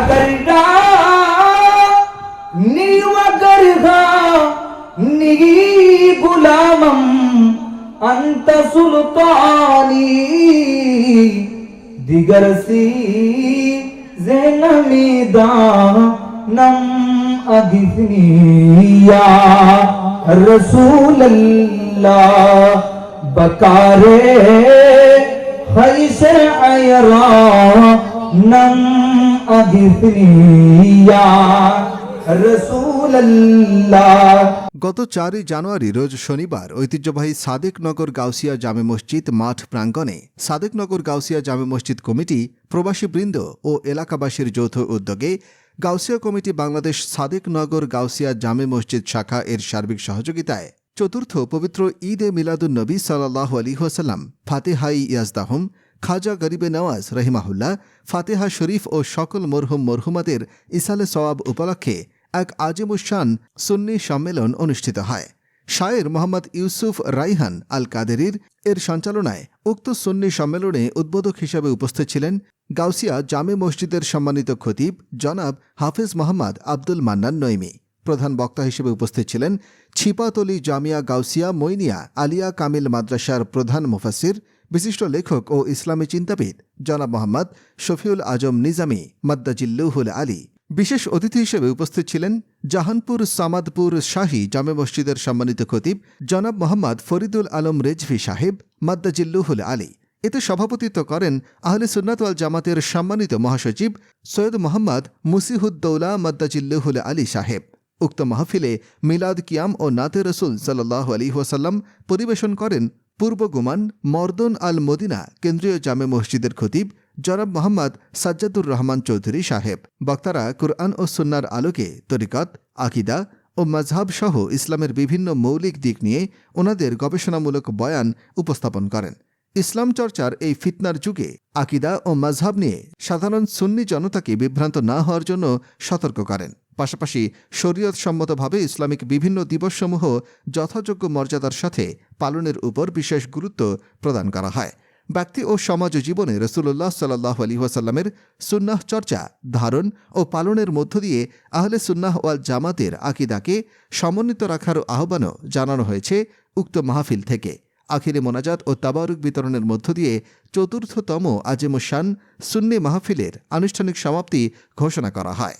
گردہ نیو اگر گربا نی گلامم پانی دگر سی زیندان رسول بکار نم اغثنیا رسول اللہ গত চারই জানুয়ারি রোজ শনিবার ঐতিহ্যবাহী সাদেকনগর গাউসিয়া জামে মসজিদ মাঠ প্রাঙ্গণে সাদেকনগর গাউসিয়া জামে মসজিদ কমিটি, প্রবাসী বৃন্দ ও এলাকাবাসীর যৌথ উদ্যোগে গাউসিয়া কমিটি বাংলাদেশ সাদেকনগর গাউসিয়া জামে মসজিদ শাখা এর সার্বিক সহযোগিতায় চতুর্থ পবিত্র ঈদে মিলাদুল নবী সাল্লাহ আলী হোসাল্লাম ফাতেহাই ইয়াজদাহম খাজা গরিবে নওয়াজ রহিমাহুল্লাহ, ফাতেহা শরীফ ও সকল মরহুম মরহুমাদের ইসালে সওয়াব উপলক্ষে এক আজিমুসান সুন্নি সম্মেলন অনুষ্ঠিত হয়। শায়ের মোহাম্মদ ইউসুফ রাইহান আল কাদেরির এর সঞ্চালনায় উক্ত সুন্নি সম্মেলনে উদ্বোধক হিসেবে উপস্থিত ছিলেন গাউসিয়া জামে মসজিদের সম্মানিত খতিব জনাব হাফিজ মোহাম্মদ আব্দুল মান্নান নইমি প্রধান বক্তা হিসেবে উপস্থিত ছিলেন ছিপাতলি জামিয়া গাউসিয়া মইনিয়া আলিয়া কামিল মাদ্রাসার প্রধান মুফাসির বিশিষ্ট লেখক ও ইসলামী চিন্তাবিদ জনাব মোহাম্মদ শফিউল আজম নিজামী মাদ্দাজিল্লুহুল আলী। বিশেষ অতিথি হিসেবে উপস্থিত ছিলেন জাহানপুর সামাদপুর শাহী জামে মসজিদের সম্মানিত খতিব জনাব মোহাম্মদ ফরিদুল আলম রেজভি সাহেব মাদ্দাজিল্লুহুল আলী। এতে সভাপতিত্ব করেন আহলে সুন্নাত ওয়াল জামাতের সম্মানিত মহাসচিব সৈয়দ মোহাম্মদ মুসিহুদ্দৌলা মাদ্দাজিল্লুহুল আলী সাহেব। উক্ত মাহফিলে মিলাদ কিয়াম ও নাতে রসুল সাল্লাহ আলী ওয়াসাল্লাম পরিবেশন করেন পূর্ব গুমান মর্দন আল মদিনা কেন্দ্রীয় জামে মসজিদের খতিব জনাব মোহাম্মদ সাজ্জাদুর রহমান চৌধুরী সাহেব। বক্তারা কুরআন ও সুন্নার আলোকে তরিকত, আকিদা ও মজহাব সহ ইসলামের বিভিন্ন মৌলিক দিক নিয়ে ওনাদের গবেষণামূলক বয়ান উপস্থাপন করেন। ইসলাম চর্চার এই ফিতনার যুগে আকিদা ও মজহাব নিয়ে সাধারণ সুন্নি জনতাকে বিভ্রান্ত না হওয়ার জন্য সতর্ক করেন। পাশাপাশি শরীয়ত সম্মতভাবে ইসলামিক বিভিন্ন দিবসসমূহ যথাযোগ্য মর্যাদার সাথে পালনের উপর বিশেষ গুরুত্ব প্রদান করা হয়। ব্যক্তি ও সমাজ জীবনে রসুল্লাহ সাল্লাহ আলী ওয়াসাল্লামের সুন্নাহ চর্চা, ধারণ ও পালনের মধ্য দিয়ে আহলে সুন্নাহ ওয়াল জামাতের আকিদাকে সমন্বিত রাখার আহ্বানও জানানো হয়েছে উক্ত মাহফিল থেকে। আখিরে মোনাজাত ও তাবারুক বিতরণের মধ্য দিয়ে চতুর্থতম আজিমুসান সুন্নি মাহফিলের আনুষ্ঠানিক সমাপ্তি ঘোষণা করা হয়।